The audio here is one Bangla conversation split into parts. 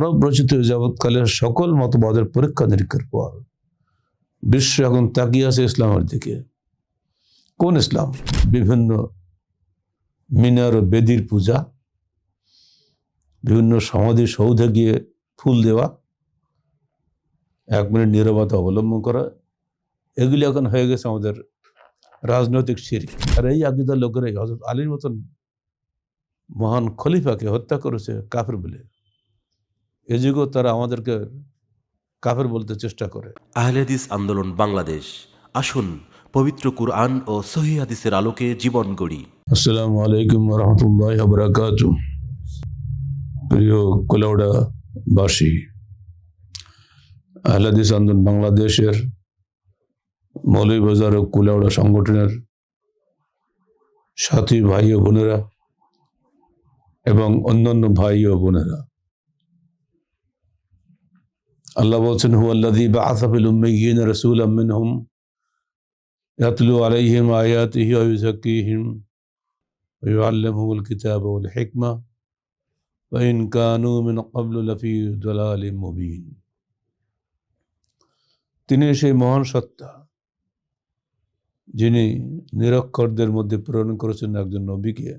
মানব রচিত যাবৎকালের সকল মতবাদের পরীক্ষা নিরীক্ষার পর বিশ্ব এখন তাকিয়ে আছে ইসলামের দিকে। কোন ইসলাম? বিভিন্ন মিনার ও বেদির পূজা, বিভিন্ন সমাধি সৌধে গিয়ে ফুল দেওয়া, এক মিনিট নিরবতা অবলম্বন করা, এগুলি এখন হয়ে গেছে আমাদের রাজনৈতিক শির আর এই আকিদার লোকেরাই হজরত আলীর মতন মহান খলিফাকে হত্যা করেছে কাফের বলে। এ যুগেও তারা আমাদেরকে কাফের বলতে চেষ্টা করে। আহলেদিস আন্দোলন বাংলাদেশ। আসুন পবিত্র কুরআন ও সহি হাদিসের আলোকে জীবন গড়ি। আসসালামু আলাইকুম রহমতুল্লাহ বরাকাত। প্রিয় কোলাউড়াবাসী আহলাদিস আন্দোলন বাংলাদেশের মৌলভীবাজার ও কুলাউড়া সংগঠনের সাথী ভাই ও বোনেরা এবং অন্যান্য ভাই ও বোনেরা। আল্লাহ বলছেন হু আল্লাদি বা আসাফিল উম্মিগিন রসুল আমিন হুম ইয়াতলু আলাইহিম আয়াতিহি ওয়ুজাক্কিহিম ওয়ুআল্লিমুল কিতাব ওয়াল হিকমা ওয়া ইন কানু মিন ক্বাবলু লাফি দালালিম মুবিন. তিনি সেই মহান সত্তা যিনি নিরক্ষরদের মধ্যে প্রেরণ করেছেন একজন নবীকে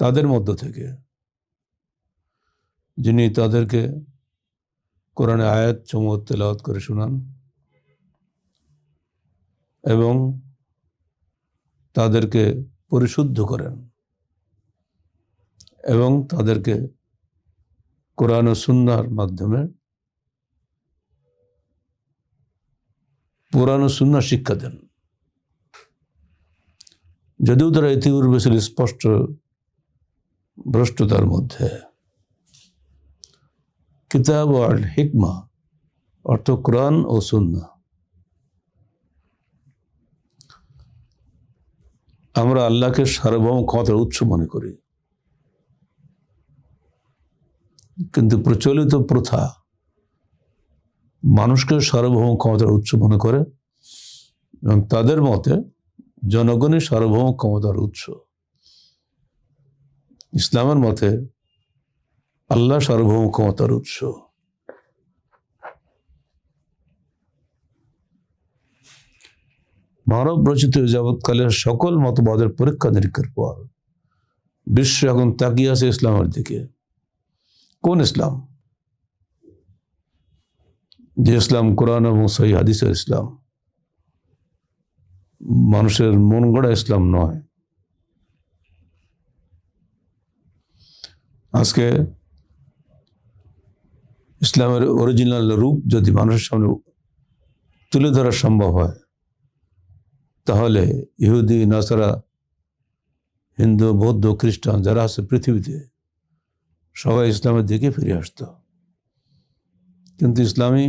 তাদের মধ্য থেকে, যিনি তাদেরকে কোরআনে আয়াত সমূহ তেলাওয়াত করে শোনান এবং তাদেরকে পরিশুদ্ধ করেন এবং তাদেরকে কোরআন ও সুন্নার মাধ্যমে পুরাণ ও সুন্না শিক্ষা দেন। যদিও তারা ইতিপূর্বে ছিল স্পষ্ট ভ্রষ্টতার মধ্যে। কিতাব আর হিকমা, অর্থ কোরআন ও সুন্না। আমরা আল্লাহকে সার্বভৌম ক্ষমতার উৎস মনে করি। কিন্তু প্রচলিত প্রথা মানুষকে সার্বভৌম ক্ষমতার উৎস মনে করে এবং তাদের মতে জনগণই সার্বভৌম ক্ষমতার উৎস। ইসলামের মতে আল্লাহ সার্বভৌম ক্ষমতার উৎস। মানব রচিত যাবৎকালের সকল মতবাদের পরীক্ষা নিরীক্ষার পর বিশ্ব এখন তাকিয়ে আছে ইসলামের দিকে। কোন ইসলাম? যে ইসলাম কোরআন এবং সহি হাদিসের ইসলাম। মানুষের মন গড়া ইসলাম নয়। আজকে ইসলামের অরিজিনাল রূপ যদি মানুষের সামনে তুলে ধরা সম্ভব হয়, তাহলে ইহুদি, নাসারা, হিন্দু, বৌদ্ধ, খ্রিস্টান যারা আছে পৃথিবীতে, সবাই ইসলামের দিকে ফিরে আসত। কিন্তু ইসলামী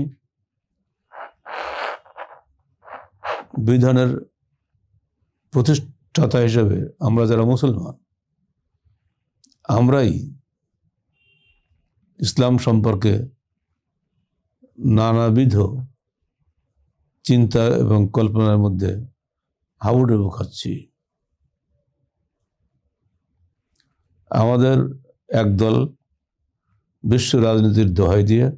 বিধানের প্রতিষ্ঠাতা হিসেবে আমরা যারা মুসলমান, আমরাই ইসলাম সম্পর্কে নানাবিধ চিন্তা এবং কল্পনার মধ্যে হাবুডুবু খাচ্ছি। আমাদের একদল বিশ্ব রাজনীতির দোহাই দিয়ে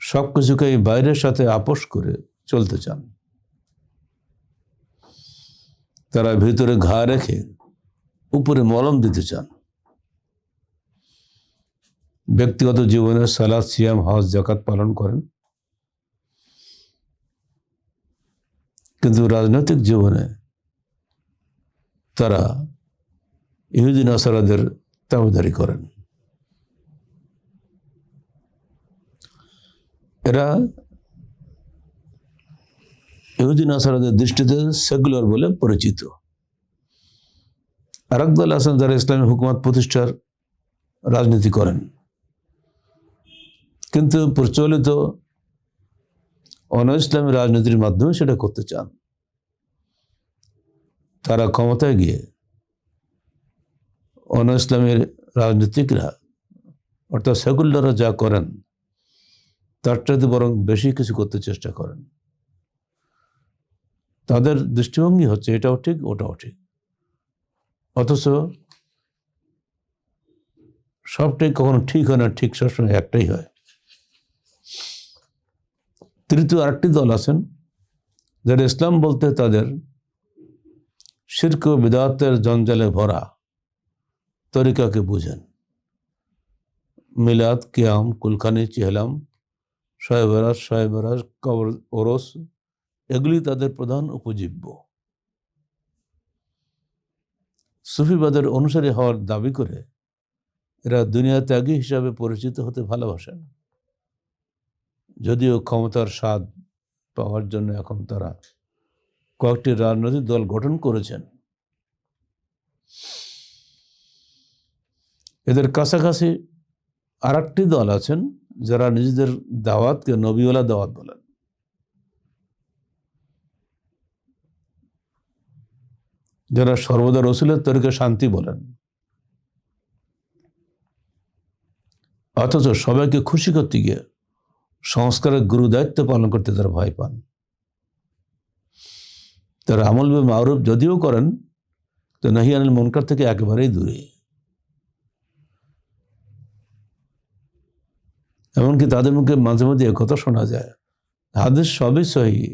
সব কিছুকেই বাইরের সাথে আপোষ করে চলতে চান। তারা ভিতরে ঘা রেখে উপরে মলম দিতে চান। ব্যক্তিগত জীবনে সালাদ, সিয়াম, হজ জাকাত পালন করেন। কিন্তু রাজনৈতিক জীবনে তারা ইহুদিন আসারাদের তাবেদারি করেন। এরা ইহুদিন আসারাদের দৃষ্টিতে সেকুলার বলে পরিচিত। আরেকদল আছেন যারা ইসলামী হুকুমত প্রতিষ্ঠার রাজনীতি করেন। কিন্তু প্রচলিত অন ইসলামী রাজনীতির মাধ্যমে সেটা করতে চান। তারা ক্ষমতায় গিয়ে অন ইসলামের রাজনীতিকরা, অর্থাৎ সেকুলাররা যা করেন, তার চাইতে বরং বেশি কিছু করতে চেষ্টা করেন। তাদের দৃষ্টিভঙ্গি হচ্ছে এটাও ঠিক, ওটাও ঠিক। অথচ সবটাই কখনো ঠিক হয় না, ঠিক সবসময় একটাই হয়। তৃতীয় আরেকটি দল আছেন, যারা ইসলাম বলতে তাদের শির্ক বিদাতের জঞ্জালে ভরা তরিকাকে বুঝেন। মিলাদ, কিয়াম, কুলখানি, চেহলাম শয়েবরাজ শয়েবরাজ, কবর, ওরস, এগুলি তাদের প্রধান উপজীব্য। সুফিবাদের অনুসারী হওয়ার দাবি করে এরা দুনিয়া ত্যাগী হিসাবে পরিচিত হতে ভালোবাসেন। যদিও ক্ষমতার স্বাদ পাওয়ার জন্য এখন তারা কয়েকটি রাজনৈতিক দল গঠন করেছেন। এদের কাছাকাছি আর একটি দল আছেন যারা নিজেদের দাওয়াতকে নবীওয়ালা দাওয়াত বলেন। যারা সর্বদা রসুলের তরিকে শান্তি বলেন। অথচ সবাইকে খুশি করতে গিয়ে সংস্কারের গুরু দায়িত্ব পালন করতে তারা ভয় পান। তারা আমল বে মারুফ যদিও করেন, তো নাহি আনিল মনকার থেকে একেবারেই দূরে। এমনকি তাদের মুখে মাঝে মাঝে একথা শোনা যায়, হাদিস সবই সহি।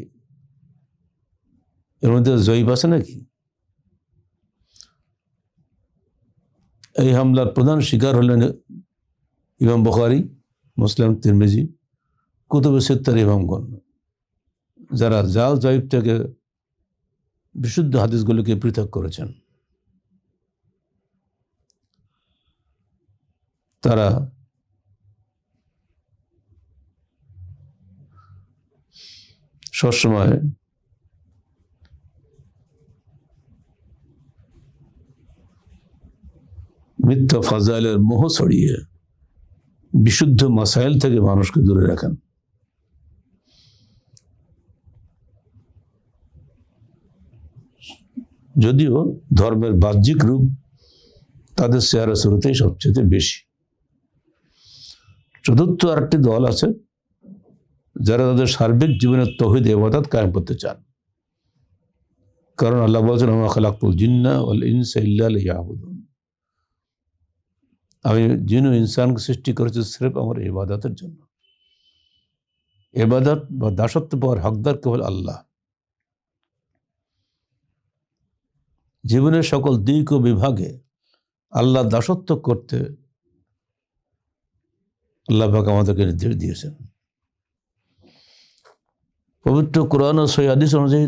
এর মধ্যে জয়ীব আছে নাকি? এই হামলার প্রধান শিকার হলেন ইমাম বখারি, মুসলিম, তিরমিজি। কুতুব সিত্তার ইমামগণ যারা জাল জয়ীব থেকে বিশুদ্ধ হাদিসগুলিকে পৃথক করেছেন, তারা সবসময় মিথ্যা ফাজাইলের মোহ ছড়িয়ে বিশুদ্ধ মাসাইল থেকে মানুষকে দূরে রাখেন। যদিও ধর্মের বাহ্যিক রূপ তাদের চেহারা শুরুতেই সবচেয়ে বেশি। চতুর্থ আরেকটি দল আছে যারা তাদের সার্বিক জীবনের তহিদ এবাদত কায়েম করতে চান। কারণ আল্লাহ বলছেন জিন্না আমি জিন ইনসানকে সৃষ্টি করেছি স্রেফ আমার ইবাদতের জন্য। এবাদত বা দাসত্ব পাওয়ার হকদার কেবল আল্লাহ। জীবনের সকল দিক ও বিভাগে আল্লাহ দাসত্ব করতে আল্লাহ পাক আমাদেরকে নির্দেশ দিয়েছেন। পবিত্র কোরআন ও সৈয়াদিস অনুযায়ী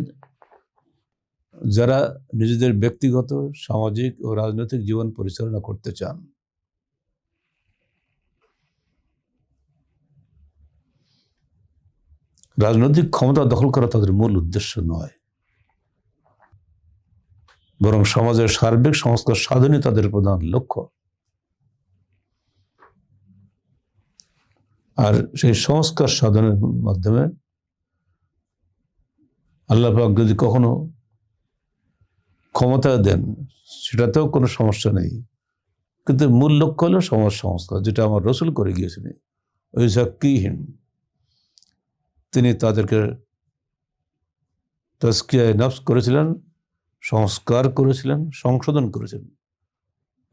যারা নিজেদের ব্যক্তিগত, সামাজিক ও রাজনৈতিক জীবন পরিচালনা করতে চান, রাজনৈতিক ক্ষমতা দখল করা তাদের মূল উদ্দেশ্য নয়। বরং সমাজের সার্বিক সংস্কার সাধনই তাদের প্রধান লক্ষ্য। আর সেই সংস্কার সাধনের মাধ্যমে আল্লাপাক যদি কখনো ক্ষমতা দেন, সেটাতেও কোনো সমস্যা নেই। কিন্তু মূল লক্ষ্য হলো সমাজ সংস্কার, যেটা আমার রসুল করে গিয়েছিলেন ওই জাক্কিহীন তিনি তাদেরকে তস্কিয়ায় নফস করেছিলেন সংস্কার করেছিলেন, সংশোধন করেছিলেন।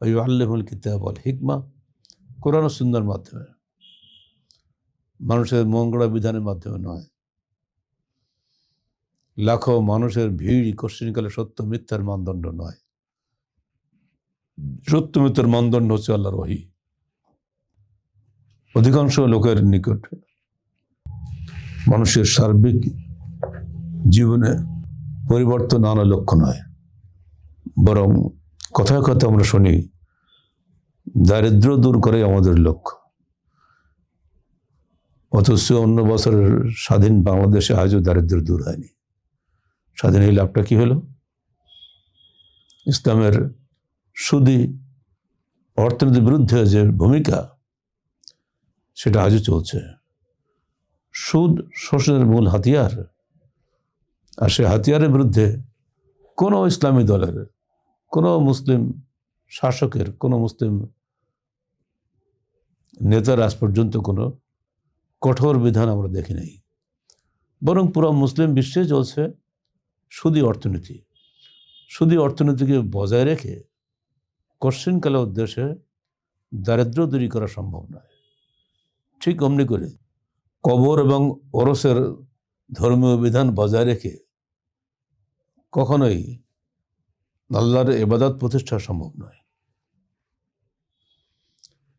ওই আল্লাহুল কিতাব আল হিকমা, কোরআন সুন্দর মাধ্যমে। মানুষের মঙ্গলা বিধানের মাধ্যমে নয়। লাখো মানুষের ভিড় কোশ্চিনকালে সত্য মিথ্যার মানদণ্ড নয়। সত্য মিথ্যার মানদণ্ড হচ্ছে আল্লাহর ওহি। অধিকাংশ লোকের নিকট মানুষের সার্বিক জীবনে পরিবর্তন আনা লক্ষ্য নয়। বরং কথায় কথা আমরা শুনি দারিদ্র দূর করে আমাদের লক্ষ্য। অথচ অন্য বছরের স্বাধীন বাংলাদেশে আজও দারিদ্র দূর হয়নি। স্বাধীন এই লাভটা কি হলো? ইসলামের সুদি অর্থনীতির বিরুদ্ধে যে ভূমিকা, সেটা আজও চলছে। সুদ শোষণের মূল হাতিয়ার আর সে হাতিয়ারের বিরুদ্ধে কোনো ইসলামী দলের, কোনো মুসলিম শাসকের, কোনো মুসলিম নেতার আজ পর্যন্ত কোনো কঠোর বিধান আমরা দেখি নাই। বরং পুরো মুসলিম বিশ্বে চলছে সুদী অর্থনীতি। সুদী অর্থনীতিকে বজায় রেখে কশ্চিনকালে উদ্দেশ্যে দারিদ্র দূরী করা সম্ভব নয়। ঠিক অমনি করে কবর এবং ওরসের ধর্মীয় বিধান বজায় রেখে কখনোই আল্লাহর এবাদত প্রতিষ্ঠা সম্ভব নয়।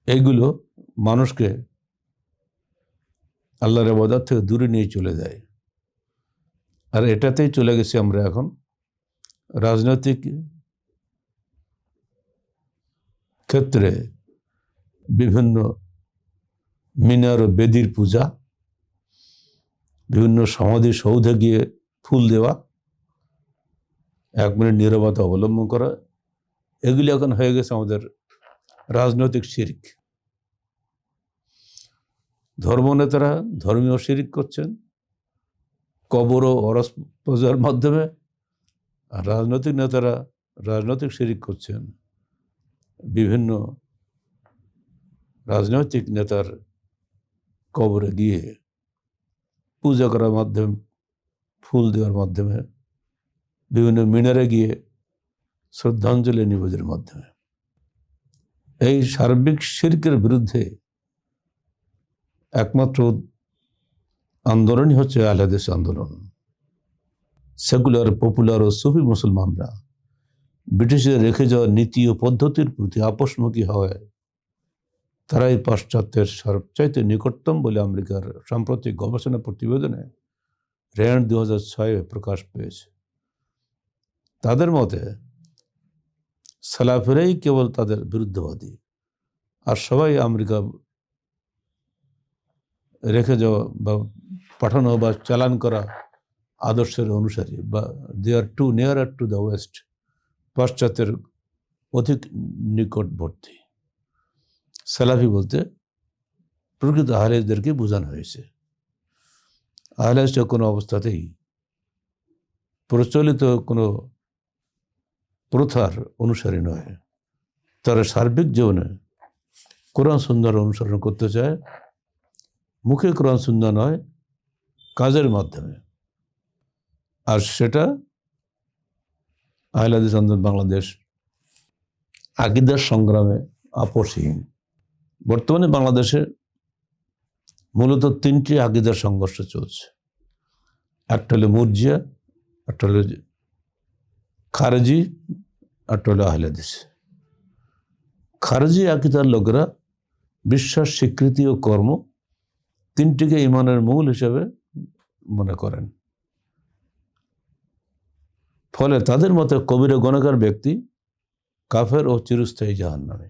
এইগুলো মানুষকে আল্লাহর এবাদত থেকে দূরে নিয়ে চলে যায়। আর এটাতেই চলে গেছি আমরা এখন। রাজনৈতিক ক্ষেত্রে বিভিন্ন মিনার ও বেদির পূজা, বিভিন্ন সমাধি সৌধে গিয়ে ফুল দেওয়া এক মিনিট নীরবতা অবলম্বন করা, এগুলি এখন হয়ে গেছে আমাদের রাজনৈতিক শিরিক। ধর্মনেতারা ধর্মীয় শিরিক করছেন, কবর ও অরস পূজার মাধ্যমে, আর রাজনৈতিক নেতারা রাজনৈতিক শিরিক করছেন। বিভিন্ন রাজনৈতিক নেতার কবরে গিয়ে পূজা করার মাধ্যমে, ফুল দেওয়ার মাধ্যমে বিভিন্ন মিনারে গিয়ে শ্রদ্ধাঞ্জলি নিবেদনের মাধ্যমে। এই সার্বিক শির্কের বিরুদ্ধে একমাত্র আন্দোলনই হচ্ছে আহলাদেশ আন্দোলন। সেকুলার, পপুলার ও সুফি মুসলমানরা ব্রিটিশদের রেখে যাওয়া নীতি ও পদ্ধতির প্রতি আপোষমুখী হওয়ায় তারাই পাশ্চাত্যের সবচাইতে নিকটতম বলে আমেরিকার সাম্প্রতিক গবেষণা প্রতিবেদনে র্যান্ড দু প্রকাশ পেয়েছে। তাদের মতে সালাফেরাই কেবল তাদের বিরুদ্ধবাদী। আর সবাই আমেরিকা রেখে যাওয়া বা পাঠানো বা চালান করা আদর্শের অনুসারী বা they are too near or to the West পাশ্চাত্যের অধিক নিকটবর্তী। সালাফি বলতে প্রকৃত আহলেজদেরকে বোঝানো হয়েছে। আহলেজটা কোনো অবস্থাতেই প্রচলিত কোনো প্রথার অনুসারী নয়। তারা সার্বিক জীবনে কোরআন সুন্দর অনুসরণ করতে চায়। মুখে কোরআন সুন্দর নয়, কাজের মাধ্যমে। আর সেটা আহলাদিস আন্দোলন বাংলাদেশ আকিদার সংগ্রামে আপোষহীন। বর্তমানে বাংলাদেশে মূলত তিনটি আকিদার সংঘর্ষ চলছে। একটা হলো মুরজিয়া, একটা হলো খারেজি আর হলো আহলাদিস খারেজি আকিদার লোকেরা বিশ্বাস স্বীকৃতি ও কর্ম তিনটিকে ইমানের মূল হিসেবে মনে করেন ফলে তাদের মতে কবির গণকার ব্যক্তি কাফের ও চিরস্থায়ী জাহান নামে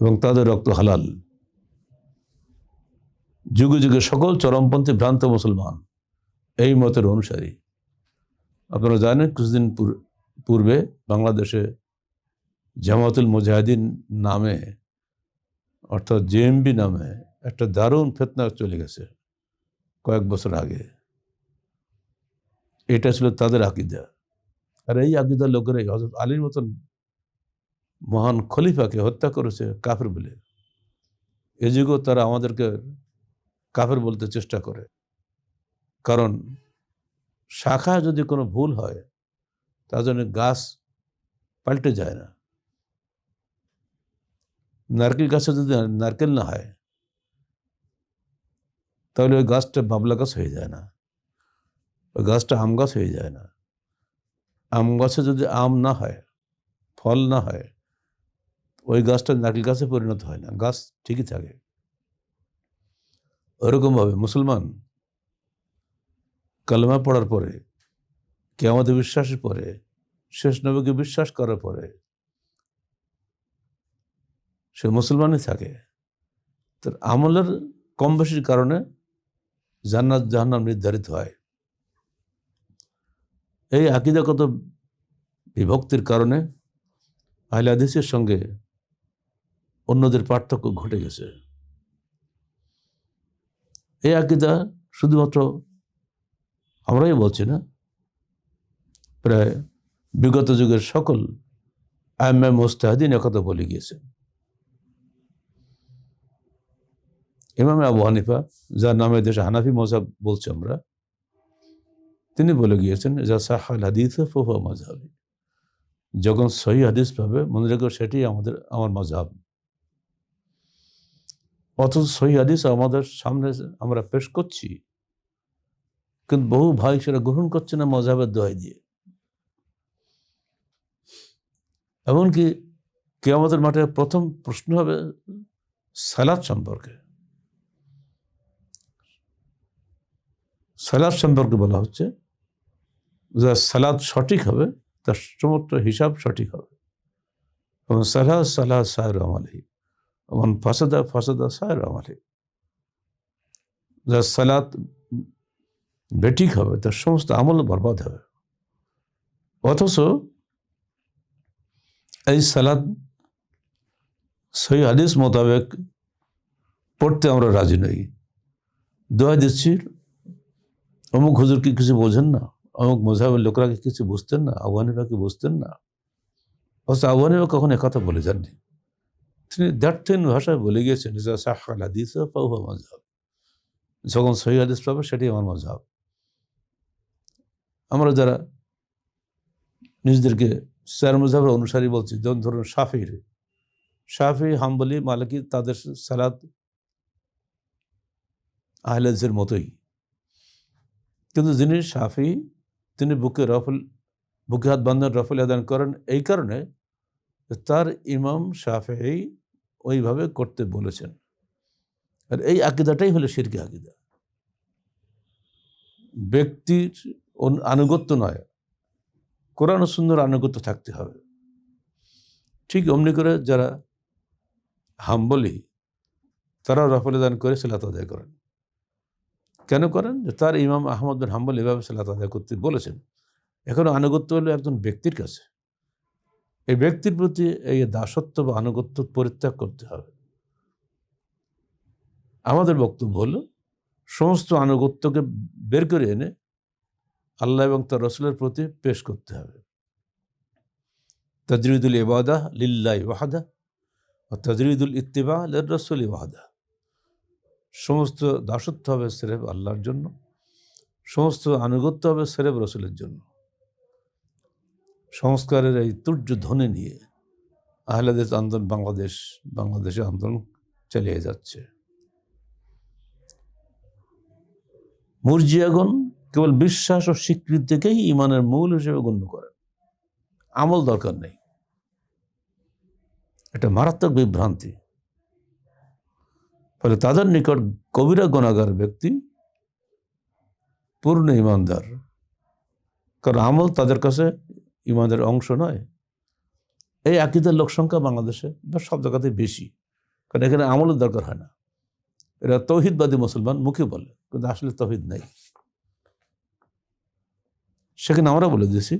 এবং তাদের রক্ত হালাল যুগে যুগে সকল চরমপন্থী ভ্রান্ত মুসলমান এই মতের অনুসারী। আপনারা জানেন কিছুদিন পূর্বে বাংলাদেশে জামাতুল মুজাহিদিন নামে, অর্থাৎ জেএমবি নামে একটা দারুণ ফেতনা চলে গেছে কয়েক বছর আগে। এটা ছিল তাদের আকিদা। আর এই আকিদার লোকেরাই হজরত আলীর মতন মহান খলিফাকে হত্যা করেছে কাফের বলে। এ যুগেও তারা আমাদেরকে কাফের বলতে চেষ্টা করে। কারণ শাখা যদি কোনো ভুল হয়, তার জন্য গাছ পাল্টে যায় না। নারকেল গাছে যদি নারকেল না হয়, তাহলে ওই গাছটা বাবলা গাছ হয়ে যায় না। ওই গাছটা আম গাছ হয়ে যায় না। আম গাছে যদি আম না হয়, ফল না হয়, ওই গাছটা নারকেল গাছে পরিণত হয় না। গাছ ঠিকই থাকে। ওরকমভাবে মুসলমান কালমা পড়ার পরে কে আমাদের বিশ্বাসের পরে, শেষ নবীকে বিশ্বাস করার পরে, সে মুসলমানই থাকে। তার আমলের কম বেশির কারণে জান্নাত, জাহান্নাম নির্ধারিত হয়। এই আকিদাগত বিভক্তির কারণে আহলে হাদিসের সঙ্গে অন্যদের পার্থক্য ঘটে গেছে। এই আকিদা শুধুমাত্র আমরাই বলছি না। প্রায় বিগত যুগের সকল আইম মোস্তাহাদিন একথা বলে গিয়েছে। ইমাম আবু হানিফা, যার নামে দেশে হানাফি মজাব বলছি আমরা, তিনি বলে গিয়েছেন যা সাহাল হাদিস মজাবি যখন সহি হাদিস পাবে, মনে রেখো সেটি আমাদের, আমার মজাব অথচ সহি হাদিস আমাদের সামনে আমরা পেশ করছি। কিন্তু বহু ভাই সেটা গ্রহণ করছে না মজাবের দোহাই দিয়ে। এমনকি কে আমাদের মাঠে প্রথম প্রশ্ন হবে সালাদ সম্পর্কে। সালাদ সম্পর্কে বলা হচ্ছে যে সালাদ সঠিক হবে, তার সমস্ত হিসাব সঠিক হবে। এবং সালাহ সালাহ সাহের আমালি এবং ফাসাদা ফাসাদা সাহের আমালি যার সালাদ বেঠিক হবে, তার সমস্ত আমল বরবাদ হবে। অথচ এই সালাদ সহি হাদিস মোতাবেক পড়তে আমরা রাজি নই। দোয়া দিচ্ছি। অমুক হুজুর কি কিছু বোঝেন না, অমুক মজাহের লোকরা কি কিছু বুঝতেন না আহ্বানিবা কি বুঝতেন না? অথচ আহ্বানিবা কখন একথা বলে যাননি। তিনি দ্যার্থহীন ভাষায় বলে গিয়েছেন যখন সহি হাদিস পাবে সেটি আমার মজাব আমরা যারা নিজেদেরকে স্যার মজাবের অনুসারী বলছি, যেমন ধরুন শাফির শাফি, হাম্বলি, মালিকি তাদের সালাদ আহলেজের মতোই। কিন্তু যিনি শাফি, তিনি বুকে রফল, বুকে হাত বান্ধন রফল আদান করেন, এই কারণে তার ইমাম শাফি ওইভাবে করতে বলেছেন। আর এই আকিদাটাই হলো শিরকি আকিদা। ব্যক্তির আনুগত্য নয়। কোরআন সুন্দর আনুগত্য থাকতে হবে। ঠিক অমনি করে যারা হাম্বলি তারা রফলে দান করে সেলাত আদায় করেন। কেন করেন? যে তার ইমাম আহমদ হাম্বল এভাবে সালাত আদায় করতে বলেছেন। এখন আনুগত্য হলো একজন ব্যক্তির কাছে। এই ব্যক্তির প্রতি এই দাসত্ব বা আনুগত্য পরিত্যাগ করতে হবে। আমাদের বক্তব্য হলো, সমস্ত আনুগত্যকে বের করে এনে আল্লাহ এবং তার রসুলের প্রতি পেশ করতে হবে। তজরিদুল ইবাদা লিল্লাহ ওয়াহাদা ও তজরিদুল ইত্তিবা লির রসুল ওয়াহাদা। সমস্ত দাসত্ব হবে সেরেব আল্লাহর জন্য, সমস্ত আনুগত্য হবে সেরেব রসুলের জন্য। সংস্কারের এই তুর্য ধ্বনি নিয়ে আহলাদেশ আন্দোলন বাংলাদেশ, বাংলাদেশে আন্দোলন চালিয়ে যাচ্ছে। মুরজিয়াগণ কেবল বিশ্বাস ও স্বীকৃতিকেই ইমানের মূল হিসেবে গণ্য করেন আমল দরকার নেই। এটা মারাত্মক বিভ্রান্তি। ফলে তাদের নিকট কবিরা গণাগার ব্যক্তি পূর্ণ ইমানদার। কারণ আমল তাদের কাছে ইমানের অংশ নয়। এই আকিদের লোক সংখ্যা বাংলাদেশে বা সব জায়গাতে বেশি। কারণ এখানে আমলের দরকার হয় না। এরা তৌহিদবাদী মুসলমান, মুখে বলে, কিন্তু আসলে তৌহিদ নেই। সেখানে আমরা বলে দিয়েছি,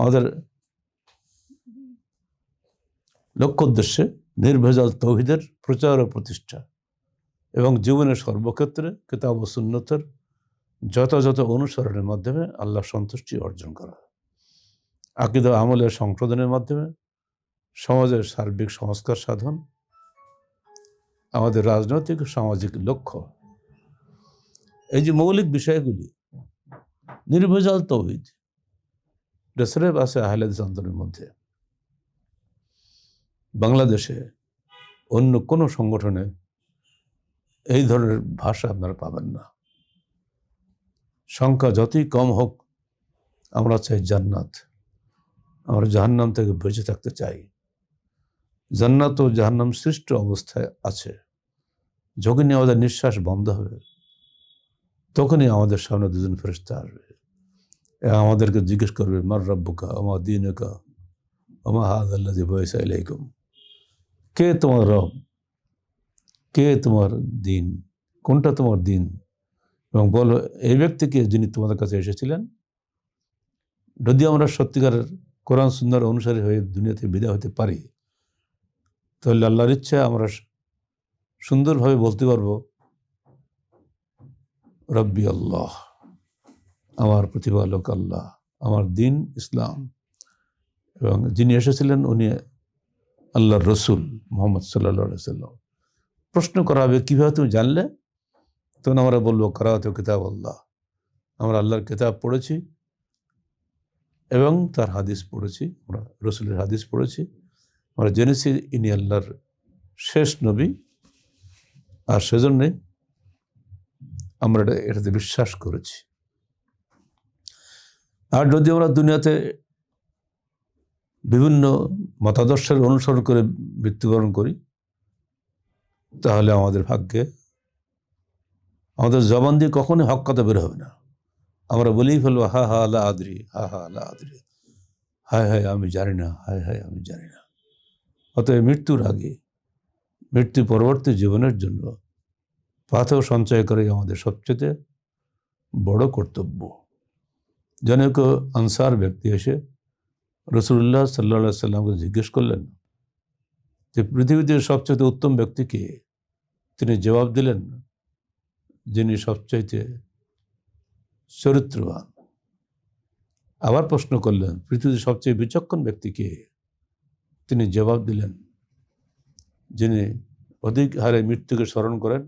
আমাদের লক্ষ্য উদ্দেশ্যে নির্ভেজাল তৌহিদের প্রচার ও প্রতিষ্ঠা এবং জীবনের সর্বক্ষেত্রে কিতাব ও সুন্নতের যথাযথ অনুসরণের মাধ্যমে আল্লাহ সন্তুষ্টি অর্জন করা। আকিদা আমলের সংশোধনের মাধ্যমে সমাজের সার্বিক সংস্কার সাধন, আমাদের রাজনৈতিক সামাজিক লক্ষ্য। এই যে মৌলিক বিষয়গুলি নির্ভেজাল তৌহিদ। ডেসরেব আছে আহলেদ আন্দোলনের মধ্যে। বাংলাদেশে অন্য কোনো সংগঠনে এই ধরনের ভাষা আপনারা পাবেন না। সংখ্যা যতই কম হোক, আমরা চাই জান্নাত। আমরা জাহান্নাম থেকে বেঁচে থাকতে চাই। জান্নাত ও জাহান্নাম সৃষ্ট অবস্থায় আছে। যখনই আমাদের নিঃশ্বাস বন্ধ হবে। তখনই আমাদের সামনে দুজন ফেরস্তা আসবে। আমাদেরকে জিজ্ঞেস করবে, মার রব্বুকা, আমা দিনকা, আমা হাদ আল্লাহ বয়সা কে তোমার রব? কে তোমার দিন? কোনটা তোমার দিন? এবং বলো, এই ব্যক্তিকে যিনি তোমাদের কাছে এসেছিলেন, যদি আমরা সত্যিকারের কোরআন সুন্দর অনুসারী হয়ে দুনিয়াতে বিদায় হতে পারি, তাহলে আল্লাহর ইচ্ছা আমরা সুন্দরভাবে বলতে পারব রব্বি আল্লাহ, আমার প্রতিপালক আল্লাহ, আমার দিন ইসলাম। এবং যিনি এসেছিলেন উনি আল্লাহর রসুল মোহাম্মদ সাল্লা সাল্লাম প্রশ্ন করা হবে, কীভাবে তুমি জানলে? তখন আমরা বলব করাতে কিতাব আল্লাহ। আমরা আল্লাহর কিতাব পড়েছি এবং তার হাদিস পড়েছি, আমরা রসুলের হাদিস পড়েছি। আমরা জেনেছি ইনি আল্লাহর শেষ নবী, আর সেজন্যে আমরা এটা, এটাতে বিশ্বাস করেছি। আর যদি আমরা দুনিয়াতে বিভিন্ন মতাদর্শের অনুসরণ করে মৃত্যুবরণ করি, তাহলে আমাদের ভাগ্যে আমাদের জবান দিয়ে কখনোই হক কথা বের হবে না। আমরা বলেই ফেলব, হা হা আল্লাহ আদরি, হা হা আল্লাহ আদরি। হায় হায়, আমি জানি না, হায় হায়, আমি জানি না। অতএব মৃত্যুর আগে, মৃত্যু পরবর্তী জীবনের জন্য পাথর সঞ্চয় করে আমাদের সবচেয়ে বড় কর্তব্য। জনক আনসার ব্যক্তি এসে রসুল্লাহ সাল্লা সাল্লামকে জিজ্ঞেস করলেন যে, পৃথিবীতে সবচেয়ে উত্তম ব্যক্তিকে তিনি জবাব দিলেন, যিনি সবচাইতে চরিত্রবান। আবার প্রশ্ন করলেন পৃথিবীর সবচেয়ে বিচক্ষণ ব্যক্তিকে তিনি জবাব দিলেন, যিনি অধিক হারে মৃত্যুকে স্মরণ করেন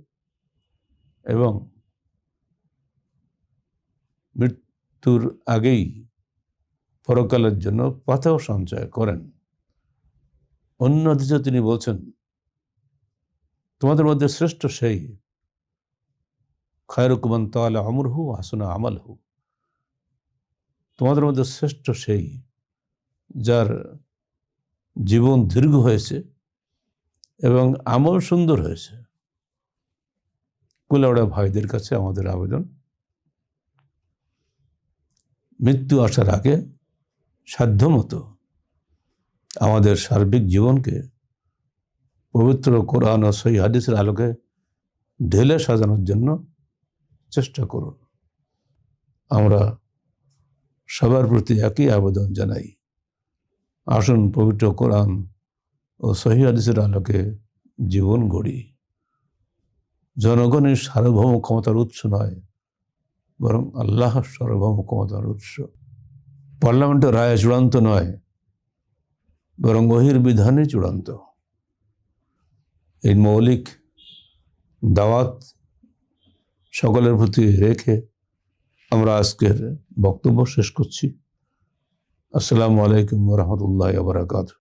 এবং মৃত্যুর আগেই পরকালের জন্য পাথাও সঞ্চয় করেন। অন্য দিকে তিনি বলছেন, তোমাদের মধ্যে শ্রেষ্ঠ সেই। খায়রকুমান তাহলে আমর হু হাসনা আমাল হু তোমাদের মধ্যে শ্রেষ্ঠ সেই, যার জীবন দীর্ঘ হয়েছে এবং আমল সুন্দর হয়েছে। কুলাওড়া ভাইদের কাছে আমাদের আবেদন। মৃত্যু আসার আগে সাধ্যমতো আমাদের সার্বিক জীবনকে পবিত্র কোরআন ও সই হাদিসের আলোকে ঢেলে সাজানোর জন্য চেষ্টা করুন। আমরা সবার প্রতি একই আবেদন জানাই, আসুন পবিত্র কোরআন ও সহি হাদিসের আলোকে জীবন গড়ি। জনগণের সার্বভৌম ক্ষমতার উৎস নয়, বরং আল্লাহ সার্বভৌম ক্ষমতার উৎস। পার্লামেন্টের রায় চূড়ান্ত নয়, বরং ওহির বিধানই চূড়ান্ত। এই মৌলিক দাওয়াত সকলের প্রতি রেখে আমরা আজকের বক্তব্য শেষ করছি। আসসালামু আলাইকুম রহমতুল্লাহ বারাকাতু